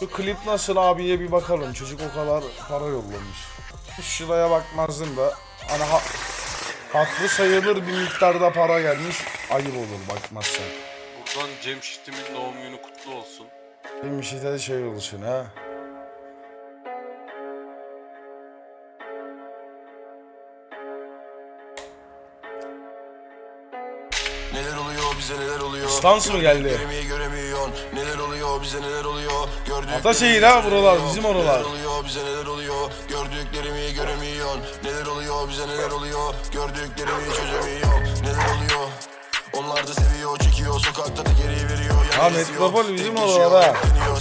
Şu klip nasıl abiye bir bakalım. Çocuk o kadar para yollamış. Şuraya bakmazdım da. Hani ha haklı sayılır bir miktarda para gelmiş. Ayıp olur bakmazsan. Buradan Cemşit'imin doğum günü kutlu olsun. Şey de şey olsun ha. Neler oluyor bize neler oluyor? Stans mı geldi? Gördüklerimi göremiyorsun Neler oluyor bize neler oluyor? Gördüklerimi Ataşehir ha buralar, bizim oralar. Neler oluyor bize neler oluyor? Gördüklerimi göremiyorsun Neler oluyor bize neler oluyor? Gördüklerimi çözemiyorum Neler oluyor? Onlar da seviyor, çekiyor, sokakta da geri veriyor. Yani Ha, metropol bizim oralar ha.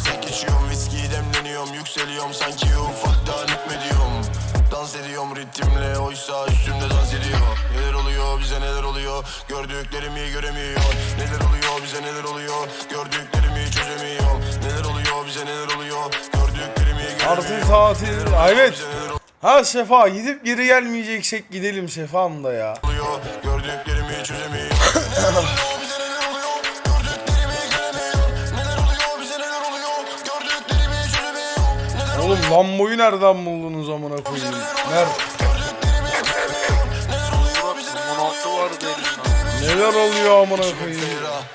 Tek geçiyorum, viskiyi demleniyorum, yükseliyorum. Sanki ufaktan hükmediyorum. Dans ediyorum ritimle, oysa üstümde bize neler oluyor, gördüklerimi göremiyor. Neler oluyor, bize neler oluyor, gördüklerimi çözemiyorum. Neler oluyor, bize neler oluyor, gördüklerimi göremiyor. Artık tatil. Evet. Ha Sefa gidip geri gelmeyeceksek gidelim Sefa'm da ya. oluyor, gördüklerimi çözemiyorum. Oğlum Lambo'yu nereden buldunuz amına koyayım? Nerede? Neler oluyor amına koyayım?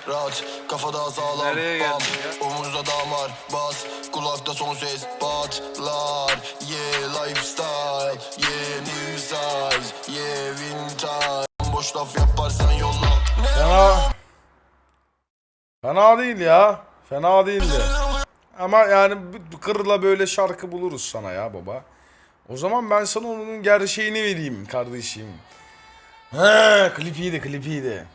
Rahat, kafada sağlam. Nereye geldin Omuzda damar, bas. Kulakta son ses, patlar. Yeah, lifestyle. Yeah, new size. Yeah, vintage. Boş laf yaparsan yolla. Fena... Fena değil ya. Fena değildi. Ama yani kırla böyle şarkı buluruz sana ya baba. O zaman ben sana onun gerçeğini vereyim kardeşim. He, klip iyiydi, klip.